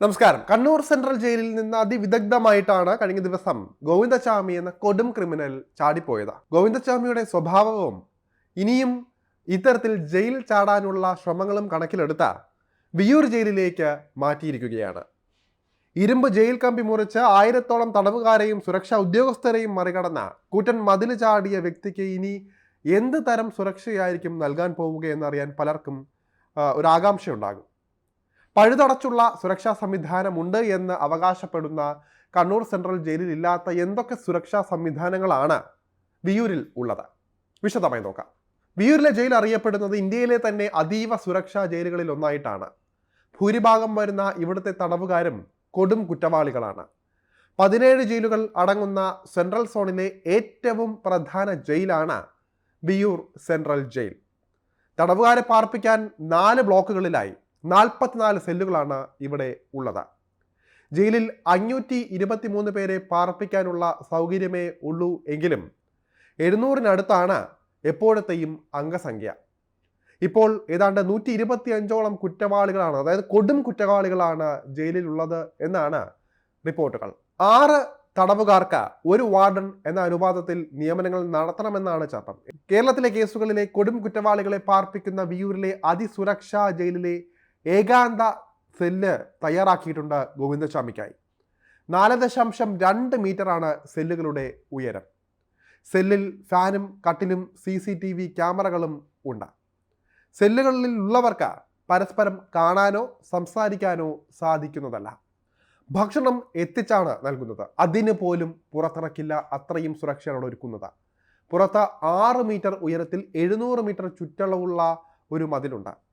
നമസ്കാരം. കണ്ണൂർ സെൻട്രൽ ജയിലിൽ നിന്ന് അതിവിദഗ്ധമായിട്ടാണ് കഴിഞ്ഞ ദിവസം ഗോവിന്ദചാമി എന്ന കൊടും ക്രിമിനൽ ചാടിപ്പോയത്. ഗോവിന്ദചാമിയുടെ സ്വഭാവവും ഇനിയും ഇത്തരത്തിൽ ജയിൽ ചാടാനുള്ള ശ്രമങ്ങളും കണക്കിലെടുത്ത വിയൂർ ജയിലിലേക്ക് മാറ്റിയിരിക്കുകയാണ്. ഇരുമ്പ് ജയിൽ കമ്പി മുറിച്ച് ആയിരത്തോളം തടവുകാരെയും സുരക്ഷാ ഉദ്യോഗസ്ഥരെയും മറികടന്ന കൂറ്റൻ മതിൽ ചാടിയ വ്യക്തിക്ക് ഇനി എന്ത് തരം സുരക്ഷയായിരിക്കും നൽകാൻ പോവുകയെന്നറിയാൻ പലർക്കും ഒരു ആകാംക്ഷയുണ്ടാകും. പഴുതടച്ചുള്ള സുരക്ഷാ സംവിധാനമുണ്ട് എന്ന് അവകാശപ്പെടുന്ന കണ്ണൂർ സെൻട്രൽ ജയിലിൽ ഇല്ലാത്ത എന്തൊക്കെ സുരക്ഷാ സംവിധാനങ്ങളാണ് വിയൂരിൽ ഉള്ളത്? വിശദമായി നോക്കാം. വിയൂരിലെ ജയിൽ അറിയപ്പെടുന്നത് ഇന്ത്യയിലെ തന്നെ അതീവ സുരക്ഷാ ജയിലുകളിൽ ഒന്നായിട്ടാണ്. ഭൂരിഭാഗം വരുന്ന ഇവിടുത്തെ തടവുകാരും കൊടും കുറ്റവാളികളാണ്. പതിനേഴ് ജയിലുകൾ അടങ്ങുന്ന സെൻട്രൽ സോണിലെ ഏറ്റവും പ്രധാന ജയിലാണ് വിയൂർ സെൻട്രൽ ജയിൽ. തടവുകാരെ പാർപ്പിക്കാൻ നാല് ബ്ലോക്കുകളിലായി. നാൽപ്പത്തിനാല് സെല്ലുകളാണ് ഇവിടെ ഉള്ളത്. ജയിലിൽ അഞ്ഞൂറ്റി ഇരുപത്തിമൂന്ന് പേരെ പാർപ്പിക്കാനുള്ള സൗകര്യമേ ഉള്ളൂ എങ്കിലും എഴുന്നൂറിനടുത്താണ് എപ്പോഴത്തെയും അംഗസംഖ്യ. ഇപ്പോൾ ഏതാണ്ട് നൂറ്റി ഇരുപത്തി അഞ്ചോളം കുറ്റവാളികളാണ് അതായത് കൊടും കുറ്റവാളികളാണ് ജയിലിലുള്ളത് എന്നാണ് റിപ്പോർട്ടുകൾ. ആറ് തടവുകാർക്ക് ഒരു വാർഡൻ എന്ന അനുപാതത്തിൽ നിയമനങ്ങൾ നടത്തണമെന്നാണ് ചട്ടം. കേരളത്തിലെ കേസുകളിലെ കൊടും കുറ്റവാളികളെ പാർപ്പിക്കുന്ന വിയൂരിലെ അതിസുരക്ഷാ ജയിലിലെ ഏകാന്ത സെല്ല് തയ്യാറാക്കിയിട്ടുണ്ട് ഗോവിന്ദസ്വാമിക്കായി. നാല് ദശാംശം രണ്ട് മീറ്ററാണ് സെല്ലുകളുടെ ഉയരം. സെല്ലിൽ ഫാനും കട്ടിലും സി സി ടി വി ക്യാമറകളും ഉണ്ട്. സെല്ലുകളിൽ ഉള്ളവർക്ക് പരസ്പരം കാണാനോ സംസാരിക്കാനോ സാധിക്കുന്നതല്ല. ഭക്ഷണം എത്തിച്ചാണ് നൽകുന്നത്. അതിന് പോലും പുറത്തിറക്കില്ല അത്രയും സുരക്ഷയാണ് ഒരുക്കുന്നത്. പുറത്ത് ആറ് മീറ്റർ ഉയരത്തിൽ എഴുന്നൂറ് മീറ്റർ ചുറ്റളവുള്ള ഒരു മതിലുണ്ട്.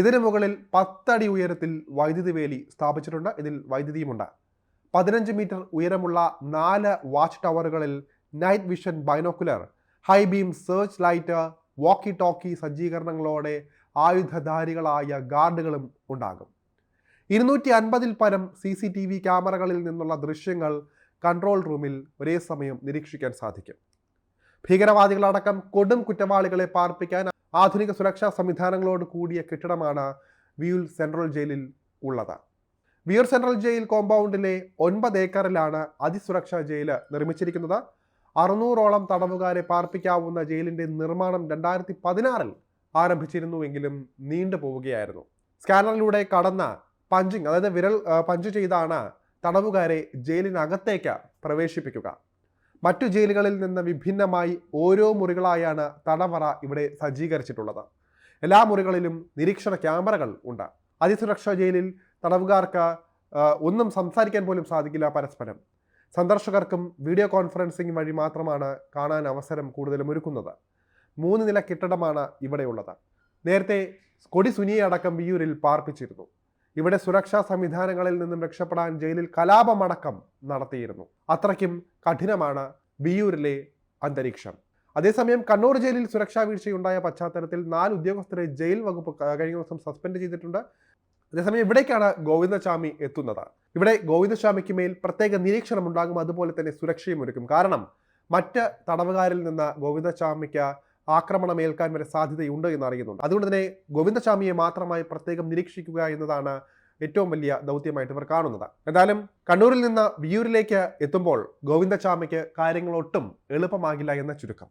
ഇതിന് മുകളിൽ പത്തടി ഉയരത്തിൽ വൈദ്യുതി വേലി സ്ഥാപിച്ചിട്ടുണ്ട്. ഇതിൽ വൈദ്യുതിയുമുണ്ട്. പതിനഞ്ച് മീറ്റർ ഉയരമുള്ള നാല് watch ടവറുകളിൽ night vision binocular high beam search light walkie talkie സജ്ജീകരണങ്ങളോടെ ആയുധധാരികളായ ഗാർഡുകളും ഉണ്ടാകും. ഇരുന്നൂറ്റി അൻപതിൽ പരം സി സി ടി വി ക്യാമറകളിൽ നിന്നുള്ള ദൃശ്യങ്ങൾ കൺട്രോൾ റൂമിൽ ഒരേ സമയം നിരീക്ഷിക്കാൻ സാധിക്കും. ഭീകരവാദികളടക്കം കൊടും കുറ്റവാളികളെ പാർപ്പിക്കാൻ ആധുനിക സുരക്ഷാ സംവിധാനങ്ങളോട് കൂടിയ കെട്ടിടമാണ് വിയൂൽ സെൻട്രൽ ജയിലിൽ ഉള്ളത്. വിയൂർ സെൻട്രൽ ജയിൽ കോമ്പൗണ്ടിലെ ഒൻപത് ഏക്കറിലാണ് അതിസുരക്ഷാ ജയിൽ നിർമ്മിച്ചിരിക്കുന്നത്. അറുന്നൂറോളം തടവുകാരെ പാർപ്പിക്കാവുന്ന ജയിലിന്റെ നിർമ്മാണം രണ്ടായിരത്തി പതിനാറിൽ ആരംഭിച്ചിരുന്നുവെങ്കിലും നീണ്ടു പോവുകയായിരുന്നു. സ്കാനറിലൂടെ കടന്ന പഞ്ചിങ് അതായത് വിരൽ പഞ്ച് ചെയ്താണ് തടവുകാരെ ജയിലിനകത്തേക്ക് പ്രവേശിപ്പിക്കുക. മറ്റു ജയിലുകളിൽ നിന്ന് വിഭിന്നമായി ഓരോ മുറികളായാണ് തടവറ ഇവിടെ സജ്ജീകരിച്ചിട്ടുള്ളത്. എല്ലാ മുറികളിലും നിരീക്ഷണ ക്യാമറകൾ ഉണ്ട്. അതിസുരക്ഷാ ജയിലിൽ തടവുകാർക്ക് ഒന്നും സംസാരിക്കാൻ പോലും സാധിക്കില്ല പരസ്പരം. സന്ദർശകർക്കും വീഡിയോ കോൺഫറൻസിംഗ് വഴി മാത്രമാണ് കാണാൻ അവസരം കൂടുതലും ഒരുക്കുന്നത്. മൂന്ന് നില കെട്ടിടമാണ് ഇവിടെയുള്ളത്. നേരത്തെ കൊടി സുനിയെ അടക്കം വിയൂരിൽ പാർപ്പിച്ചിരുന്നു. ഇവിടെ സുരക്ഷാ സംവിധാനങ്ങളിൽ നിന്നും രക്ഷപ്പെടാൻ ജയിലിൽ കലാപമടക്കം നടത്തിയിരുന്നു. അത്രയ്ക്കും കഠിനമാണ് ബിയൂരിലെ അന്തരീക്ഷം. അതേസമയം കണ്ണൂർ ജയിലിൽ സുരക്ഷാ വീഴ്ചയുണ്ടായ പശ്ചാത്തലത്തിൽ നാല് ഉദ്യോഗസ്ഥരെ ജയിൽ വകുപ്പ് കഴിഞ്ഞ ദിവസം സസ്പെൻഡ് ചെയ്തിട്ടുണ്ട്. അതേസമയം ഇവിടേക്കാണ് ഗോവിന്ദസ്വാമി എത്തുന്നത്. ഇവിടെ ഗോവിന്ദസ്വാമിക്ക് മേൽ പ്രത്യേക നിരീക്ഷണം ഉണ്ടാകും അതുപോലെ തന്നെ സുരക്ഷയും ഒരുക്കും. കാരണം മറ്റ് തടവുകാരിൽ നിന്ന് ഗോവിന്ദസ്വാമിക്ക് ആക്രമണം ഏൽക്കാൻ വരെ സാധ്യതയുണ്ട് എന്ന് അറിയുന്നുണ്ട്. അതുകൊണ്ട് തന്നെ ഗോവിന്ദസ്വാമിയെ മാത്രമായി പ്രത്യേകം നിരീക്ഷിക്കുക എന്നതാണ് ഏറ്റവും വലിയ ദൗത്യമായിട്ട് ഇവർ കാണുന്നത്. എന്തായാലും കണ്ണൂരിൽ നിന്ന് വിയൂരിലേക്ക് എത്തുമ്പോൾ ഗോവിന്ദസ്വാമിക്ക് കാര്യങ്ങളൊട്ടും എളുപ്പമാകില്ല എന്ന ചുരുക്കം.